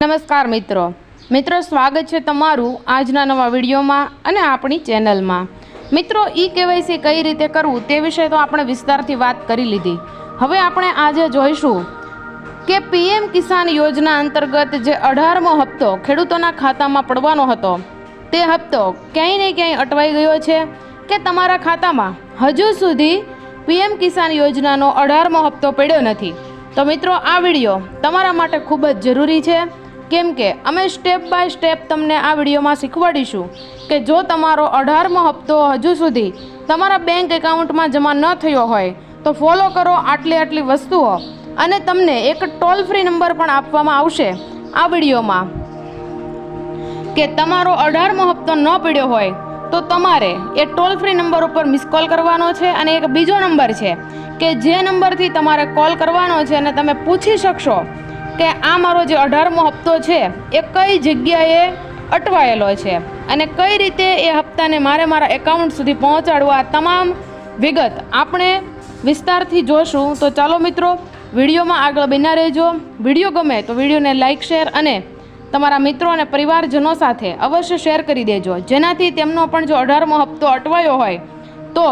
નમસ્કાર મિત્રો. મિત્રો, સ્વાગત છે તમારું આજના નવા વિડીયોમાં અને આપણી ચેનલમાં. મિત્રો, ઈ કેવાયસી કઈ રીતે કરવું તે વિશે તો આપણે વિસ્તારથી વાત કરી લીધી. હવે આપણે આજે જોઈશું કે પીએમ કિસાન યોજના અંતર્ગત જે અઢારમો હપ્તો ખેડૂતોના ખાતામાં પડવાનો હતો, તે હપ્તો ક્યાંય ને ક્યાંય અટવાઈ ગયો છે કે તમારા ખાતામાં હજુ સુધી પીએમ કિસાન યોજનાનો અઢારમો હપ્તો પડ્યો નથી? તો મિત્રો, આ વીડિયો તમારા માટે ખૂબ જ જરૂરી છે. કેમ કે અમે સ્ટેપ બાય સ્ટેપ તમને આ વિડીયોમાં શીખવાડીશું કે જો તમારો અઢારમો હપ્તો હજુ સુધી તમારા બેંક એકાઉન્ટમાં જમા ન થયો હોય, તો ફોલો કરો આટલી આટલી વસ્તુઓ અને તમને એક ટોલ ફ્રી નંબર પણ આપવામાં આવશે આ વિડીયોમાં. કે તમારો અઢારમો હપ્તો ન પડ્યો હોય, તો તમારે એ ટોલ ફ્રી નંબર ઉપર મિસ કોલ કરવાનો છે અને એક બીજો નંબર છે કે જે નંબરથી તમારે કોલ કરવાનો છે અને તમે પૂછી શકશો કે આ મારો જે અઢારમો હપ્તો છે, એ કઈ જગ્યાએ અટવાયેલો છે અને કઈ રીતે એ હપ્તાને મારે મારા એકાઉન્ટ સુધી પહોંચાડવા તમામ વિગત આપણે વિસ્તારથી જોશું. તો ચાલો મિત્રો, વિડીયોમાં આગળ બિના રહેજો. વીડિયો ગમે તો વિડીયોને લાઇક શેર અને તમારા મિત્રો અને પરિવારજનો સાથે અવશ્ય શેર કરી દેજો. જેનાથી તેમનો પણ જો અઢારમો હપ્તો અટવાયો હોય, તો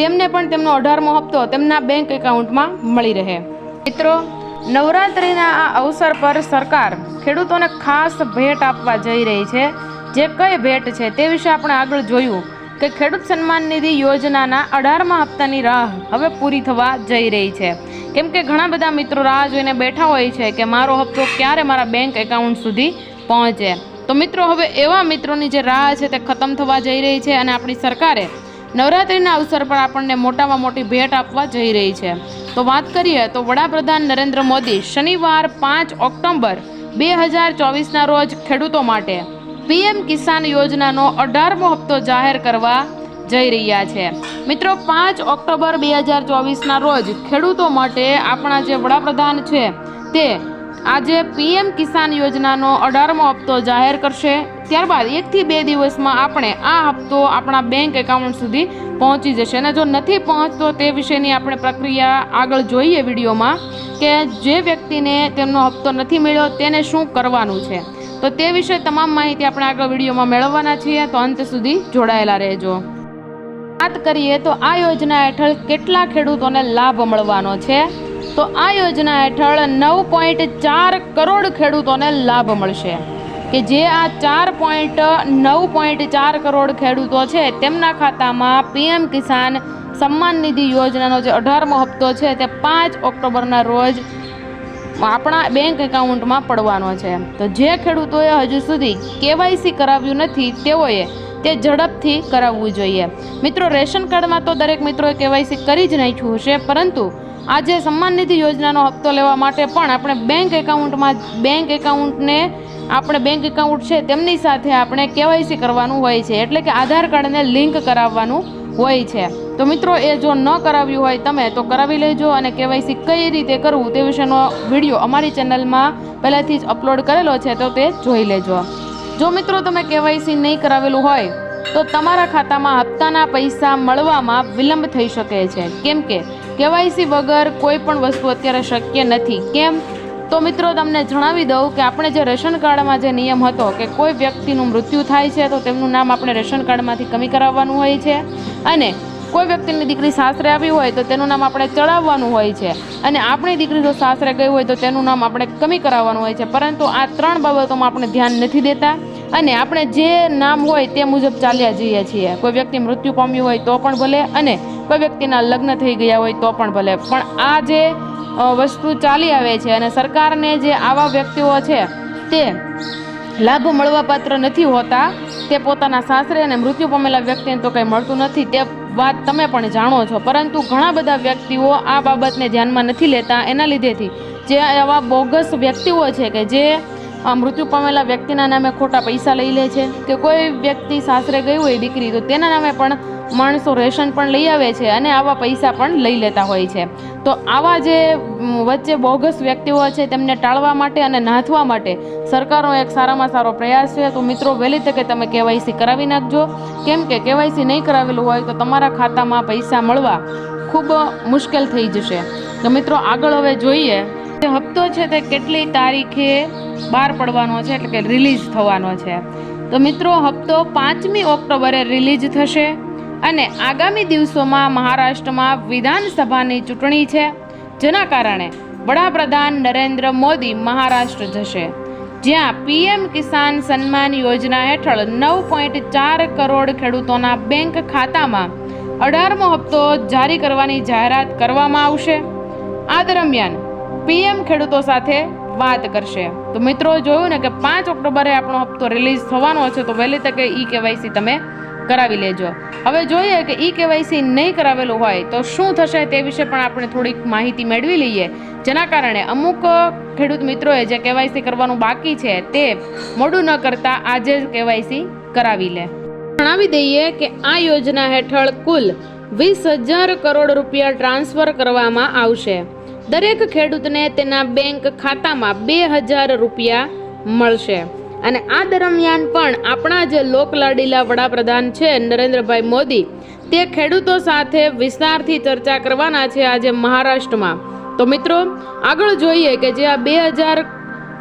તેમને પણ તેમનો અઢારમો હપ્તો તેમના બેંક એકાઉન્ટમાં મળી રહે. મિત્રો નવરાત્રિના આ અવસર પર સરકાર ખેડૂતોને ખાસ ભેટ આપવા જઈ રહી છે. જે કઈ ભેટ છે તે વિશે આપણે આગળ જોયું કે ખેડૂત સન્માન નિધિ યોજનાના અઢારમા હપ્તાની રાહ હવે પૂરી થવા જઈ રહી છે. કેમ કે ઘણા બધા મિત્રો રાહ જોઈને બેઠા હોય છે કે મારો હપ્તો ક્યારે મારા બેંક એકાઉન્ટ સુધી પહોંચે. તો મિત્રો, હવે એવા મિત્રોની જે રાહ છે તે ખતમ થવા જઈ રહી છે અને આપણી સરકારે નવરાત્રિના અવસર પર આપણને મોટામાં મોટી ભેટ આપવા જઈ રહી છે. તો વાત કરીએ તો વડાપ્રધાન નરેન્દ્ર મોદી શનિવાર પાંચ ઓક્ટોબર બે હજાર ચોવીસના રોજ ખેડૂતો માટે પીએમ કિસાન યોજનાનો અઢારમો હપ્તો જાહેર કરવા જઈ રહ્યા છે. મિત્રો, પાંચ ઓક્ટોબર બે હજાર ચોવીસના રોજ ખેડૂતો માટે આપણા જે વડાપ્રધાન છે તે આજે પીએમ કિસાન યોજનાનો અઢારમો હપ્તો જાહેર કરશે. ત્યારબાદ એકથી બે દિવસમાં આપણે આ હપ્તો આપણા બેંક એકાઉન્ટ સુધી પહોંચી જશે. અને જો નથી પહોંચતો તે વિશેની આપણે પ્રક્રિયા આગળ જોઈએ વિડીયોમાં કે જે વ્યક્તિને તેમનો હપ્તો નથી મળ્યો તેને શું કરવાનું છે. તો તે વિશે તમામ માહિતી આપણે આગળ વિડીયોમાં મેળવવાના છીએ. તો અંત સુધી જોડાયેલા રહેજો. વાત કરીએ તો આ યોજના હેઠળ કેટલા ખેડૂતોને લાભ મળવાનો છે? તો આ યોજના હેઠળ નવ પોઈન્ટ ચાર કરોડ ખેડૂતોને લાભ મળશે. કે જે આ ચાર પોઈન્ટ નવ પોઈન્ટ ચાર કરોડ ખેડૂતો છે, તેમના ખાતામાં પીએમ કિસાન સન્માન નિધિ યોજનાનો જે અઢારમો હપ્તો છે, તે પાંચ ઓક્ટોબરના રોજ આપણા બેંક એકાઉન્ટમાં પડવાનો છે. તો જે ખેડૂતોએ હજુ સુધી કેવાયસી કરાવ્યું નથી, તેઓએ તે ઝડપથી કરાવવું જોઈએ. મિત્રો, રેશન કાર્ડમાં તો દરેક મિત્રોએ કેવાયસી કરી જ નાખ્યું હશે, પરંતુ આજે સન્માન નિધિ યોજનાનો હપ્તો લેવા માટે પણ આપણે બેંક એકાઉન્ટમાં બેંક એકાઉન્ટને આપણે બેંક એકાઉન્ટ છે તેમની સાથે આપણે કેવાયસી કરવાનું હોય છે. એટલે કે આધાર કાર્ડને લિંક કરાવવાનું હોય છે. તો મિત્રો, એ જો ન કરાવ્યું હોય તમે, તો કરાવી લેજો અને કેવાયસી કઈ રીતે કરવું તે વિશેનો વીડિયો અમારી ચેનલમાં પહેલાંથી જ અપલોડ કરેલો છે તો તે જોઈ લેજો. જો મિત્રો તમે કેવાયસી નહીં કરાવેલું હોય, તો તમારા ખાતામાં હપ્તાના પૈસા મળવામાં વિલંબ થઈ શકે છે. કેમ કે કેવાયસી વગર કોઈ પણ વસ્તુ અત્યારે શક્ય નથી. કેમ? તો મિત્રો, તમને જણાવી દઉં કે આપણે જે રેશન કાર્ડમાં જે નિયમ હતો કે કોઈ વ્યક્તિનું મૃત્યુ થાય છે, તો તેમનું નામ આપણે રેશન કાર્ડમાંથી કમી કરાવવાનું હોય છે. અને કોઈ વ્યક્તિની દીકરી સાસરે આવી હોય, તો તેનું નામ આપણે ચડાવવાનું હોય છે. અને આપણી દીકરી જો સાસરે ગઈ હોય, તો તેનું નામ આપણે કમી કરાવવાનું હોય છે. પરંતુ આ ત્રણ બાબતોમાં આપણે ધ્યાન નથી દેતા. અને આપણે જે નામ હોય તે મુજબ ચાલ્યા જઈએ છીએ. કોઈ વ્યક્તિ મૃત્યુ પામ્યું હોય તો પણ ભલે અને કોઈ વ્યક્તિના લગ્ન થઈ ગયા હોય તો પણ ભલે. પણ આ જે વસ્તુ ચાલી આવે છે અને સરકારને જે આવા વ્યક્તિઓ છે તે લાભ મળવાપાત્ર નથી હોતા, તે પોતાના સાસરે અને મૃત્યુ પામેલા વ્યક્તિને તો કંઈ મળતું નથી, તે વાત તમે પણ જાણો છો. પરંતુ ઘણા બધા વ્યક્તિઓ આ બાબતને ધ્યાનમાં નથી લેતા. એના લીધેથી જે આવા બોગસ વ્યક્તિઓ છે કે જે મૃત્યુ પામેલા વ્યક્તિના નામે ખોટા પૈસા લઈ લે છે. કે કોઈ વ્યક્તિ સાસરે ગઈ હોય દીકરી, તો તેના નામે પણ માણસો રેશન પણ લઈ આવે છે અને આવા પૈસા પણ લઈ લેતા હોય છે. તો આવા જે વચ્ચે બોગસ વ્યક્તિઓ છે, તેમને ટાળવા માટે અને નાથવા માટે સરકારનો એક સારામાં સારો પ્રયાસ છે. તો મિત્રો, વહેલી તકે તમે કેવાયસી કરાવી નાખજો. કેમ કે કેવાયસી નહીં કરાવેલું હોય તો તમારા ખાતામાં પૈસા મળવા ખૂબ મુશ્કેલ થઈ જશે. તો મિત્રો, આગળ હવે જોઈએ જે હપ્તો છે તે કેટલી તારીખે બહાર પડવાનો છે એટલે કે રિલીઝ થવાનો છે. તો મિત્રો, હપ્તો પાંચમી ઓક્ટોબરે રિલીઝ થશે અને આગામી દિવસોમાં મહારાષ્ટ્રમાં વિધાનસભાની ચૂંટણી છે, જેના કારણે વડાપ્રધાન નરેન્દ્ર મોદી મહારાષ્ટ્ર જશે. જ્યાં પીએમ કિસાન સન્માન યોજના હેઠળ નવ પોઈન્ટ ચાર કરોડ ખેડૂતોના બેંક ખાતામાં અઢારમો હપ્તો જારી કરવાની જાહેરાત કરવામાં આવશે. આ દરમિયાન પીએમ ખેડૂતો સાથે વાત કરશે. તો મિત્રો જોયું ને કે પાંચ ઓક્ટોબરે આપણો હપ્તો રિલીઝ થવાનો છે, તો વહેલી તકે ઈ કેવાયસી તમે કરાવી લેજો. હવે જોઈએ કે ઈ કેવાયસી નહીં કરાવેલું હોય તો શું થશે તે વિશે પણ આપણે થોડીક માહિતી મેળવી લઈએ. જેના કારણે અમુક ખેડૂત મિત્રોએ જે કેવાયસી કરવાનું બાકી છે તે મોડું ન કરતા આજે જ કેવાયસી કરાવી લે. જણાવી દઈએ કે આ યોજના હેઠળ કુલ વીસ હજાર કરોડ રૂપિયા ટ્રાન્સફર કરવામાં આવશે. દરેક ખેડૂતને તેના બેંક ખાતામાં બે હજાર રૂપિયા મળશે. અને આ દરમિયાન પણ આપણા જે લોકલાડીલા વડાપ્રધાન છે નરેન્દ્રભાઈ મોદી, તે ખેડૂતો સાથે વિસ્તારથી ચર્ચા કરવાના છે આજે મહારાષ્ટ્રમાં. તો મિત્રો, આગળ જોઈએ કે જે આ બે હજાર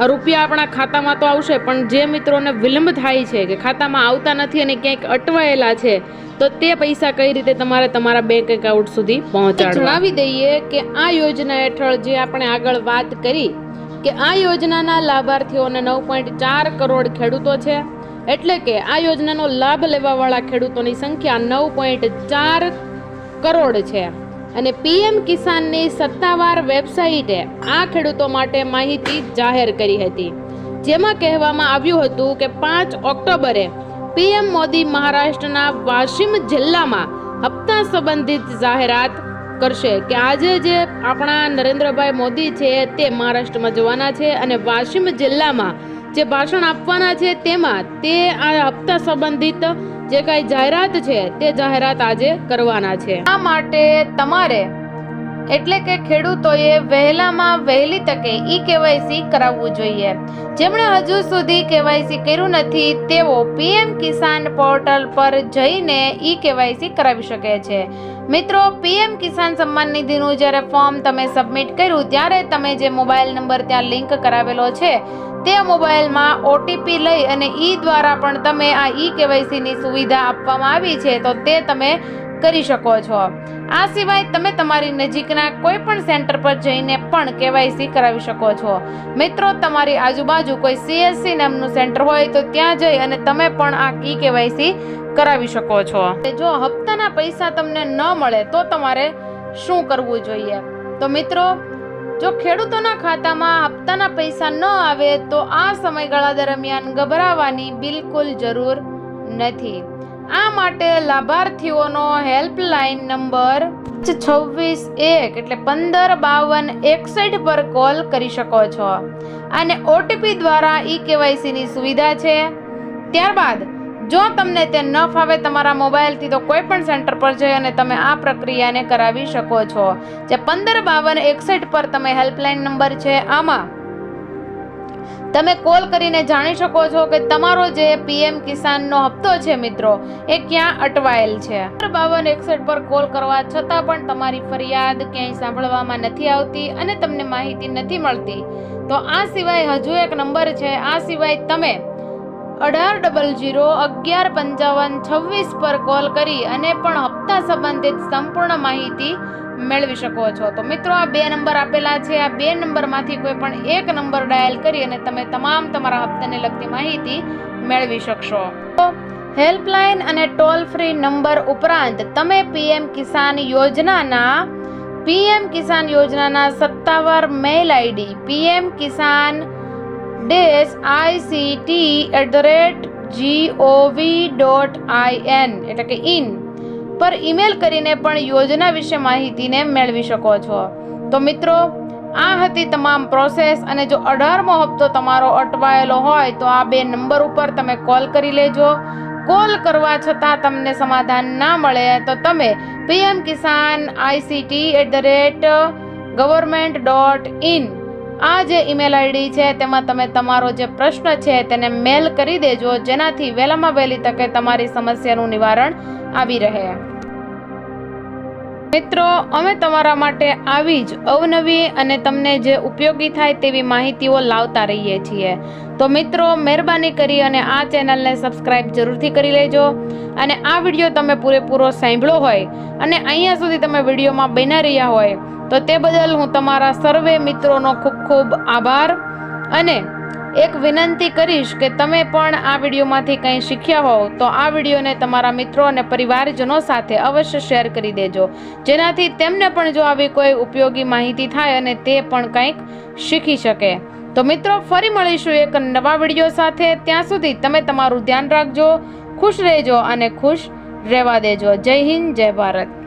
રૂપિયા આપણા ખાતામાં તો આવશે પણ જે મિત્રોને વિલંબ થાય છે કે ખાતામાં આવતા નથી અને ક્યાંક અટવાયેલા છે તો તે પૈસા કઈ રીતે તમારે તમારા બેંક એકાઉન્ટ સુધી પહોંચાડવા? જણાવી દઈએ કે આ યોજના હેઠળ જે આપણે આગળ વાત કરી કે આ યોજનાના લાભાર્થીઓને નવ પોઈન્ટ ચાર કરોડ ખેડૂતો છે એટલે કે આ યોજનાનો લાભ લેવાવાળા ખેડૂતોની સંખ્યા નવ પોઈન્ટ ચાર કરોડ છે. અને પીએમ કિસાનની સત્તાવાર વેબસાઇટે આ ખેડૂતો માટે માહિતી જાહેર કરી હતી. જેમાં કહેવામાં આવ્યું હતું કે પાંચ ઓક્ટોબરે પીએમ મોદી મહારાષ્ટ્રના વાશિમ જિલ્લામાં હપ્તા સંબંધિત જાહેરાત કરશે કે આજે જે આપણા નરેન્દ્રભાઈ મોદી છે તે મહારાષ્ટ્રમાં જવાના છે અને વાશિમ જિલ્લામાં જે ભાષણ આપવાના છે તેમાં તે આ હપ્તા સંબંધિત જે કાંઈ જાહેરાત છે તે જાહેરાત આજે કરવાના છે. આ માટે તમારે એટલે કે ખેડૂતોએ વહેલામાં વહેલી તકે ઈ કેવાયસી કરાવવું જોઈએ. જેમણે હજુ સુધી કેવાયસી કર્યું નથી, તેઓ પીએમ કિસાન પોર્ટલ પર જઈને ઈ કેવાયસી કરાવી શકે છે. મિત્રો, પીએમ કિસાન સન્માન નિધિનું જ્યારે ફોર્મ તમે સબમિટ કર્યું, ત્યારે તમે જે મોબાઈલ નંબર ત્યાં લિંક કરાવેલો છે, તે મોબાઈલમાં ઓટીપી લઈ અને ઈ દ્વારા પણ તમે આ ઈ કેવાયસીની સુવિધા આપવામાં આવી છે, તો તે તમે કરી શકો છો. આ સિવાય તમે તમારી નજીકના કોઈ પણ સેન્ટર પર જઈને પણ કેવાયસી કરાવી શકો છો. મિત્રો, તમારી આજુબાજુ કોઈ સીએસસી નામનું સેન્ટર હોય તો ત્યાં જઈ અને તમે પણ આ ઈ કેવાયસી કરાવી શકો છો. જો હપ્તાના પૈસા તમને ન મળે તો તમારે શું કરવું જોઈએ? તો મિત્રો, જો ખેડૂતોના ખાતામાં હપ્તાના પૈસા ન આવે તો આ સમયગાળા દરમિયાન ગભરાવાની બિલકુલ જરૂર નથી. આ માટે લાભાર્થીઓનો હેલ્પલાઇન નંબર છવ્વીસ એક એટલે પંદર બાવન એકસઠ પર કોલ કરી શકો છો. અને ઓટીપી દ્વારા ઈ કેવાયસીની સુવિધા છે. ત્યારબાદ, જો તમને તે ન ફાવે તમારા મોબાઈલથી તો કોઈ પણ સેન્ટર પર જઈ અને તમે આ પ્રક્રિયાને કરાવી શકો છો. જે પંદર બાવન એકસઠ પર તમે હેલ્પલાઇન નંબર છે, આમાં તમે કોલ કરીને જાણી શકો છો કે તમારો જે પીએમ કિસાનનો હપ્તો છે મિત્રો, એ ક્યાં અટવાયેલ છે? બાવન એકસઠ પર કોલ કરવા છતાં પણ તમારી ફરિયાદ ક્યાંય સાંભળવામાં નથી આવતી અને તમને માહિતી નથી મળતી. તો આ સિવાય હજુ એક નંબર છે, આ સિવાય તમે અઢાર ડબલ જીરો અગિયાર પંચાવન છવ્વીસ પર કોલ કરી અને પણ હપ્તા સંબંધિત સંપૂર્ણ માહિતી મેળવી શકો છો. તો મિત્રો, આ બે નંબર આપેલા છે. આ બે નંબરમાંથી કોઈ પણ એક નંબર ડાયલ કરી અને તમે તમામ તમારા હપ્તાને લગતી માહિતી મેળવી શકશો. હેલ્પલાઇન અને ટોલ ફ્રી નંબર ઉપરાંત તમે પીએમ કિસાન યોજનાના, પીએમ કિસાન યોજનાના સત્તાવાર mail ID PM Kisan dash ICT at the rate GOV dot I N એટલે કે ઇન પર ઈમેલ કરીને પણ યોજના વિશે માહિતીને મેળવી શકો છો. તો મિત્રો, આ હતી તમામ પ્રોસેસ અને જો અઢારમો હપ્તો તમારો અટવાયેલો હોય તો આ બે નંબર ઉપર તમે કોલ કરી લેજો. કોલ કરવા છતાં તમને સમાધાન ના મળે તો તમે PM Kisan ICT at the rate government dot in આ જે ઈમેલ આઈડી છે તેમાં તમે તમારો જે પ્રશ્ન છે તેને મેલ કરી દેજો, જેનાથી વહેલામાં વહેલી તકે તમારી સમસ્યાનું નિવારણ આવી રહે. મિત્રો, અમે તમારા માટે આવી જ અવનવી અને તમને જે ઉપયોગી થાય તેવી માહિતીઓ લાવતા રહીએ છીએ. તો મિત્રો, મહેરબાની કરી અને આ ચેનલને સબસ્ક્રાઇબ જરૂરથી કરી લેજો અને આ વીડિયો તમે પૂરેપૂરો સાંભળ્યો હોય અને અહીંયા સુધી તમે વિડીયોમાં બન્યા રહ્યા હોય, તો તે બદલ હું તમારા સર્વે મિત્રોનો ખૂબ ખૂબ આભાર અને એક વિનંતી કરીશ કે તમે પણ આ વિડીયોમાંથી કંઈ શીખ્યા હોવ, તો આ વિડીયોને તમારા મિત્રો અને પરિવારજનો સાથે અવશ્ય શેર કરી દેજો. જેનાથી તેમને પણ જો આવી કોઈ ઉપયોગી માહિતી થાય અને તે પણ કંઈક શીખી શકે. તો મિત્રો, ફરી મળીશું એક નવા વીડિયો સાથે. ત્યાં સુધી તમે તમારું ધ્યાન રાખજો, ખુશ રહેજો અને ખુશ રહેવા દેજો. જય હિન્દ, જય ભારત.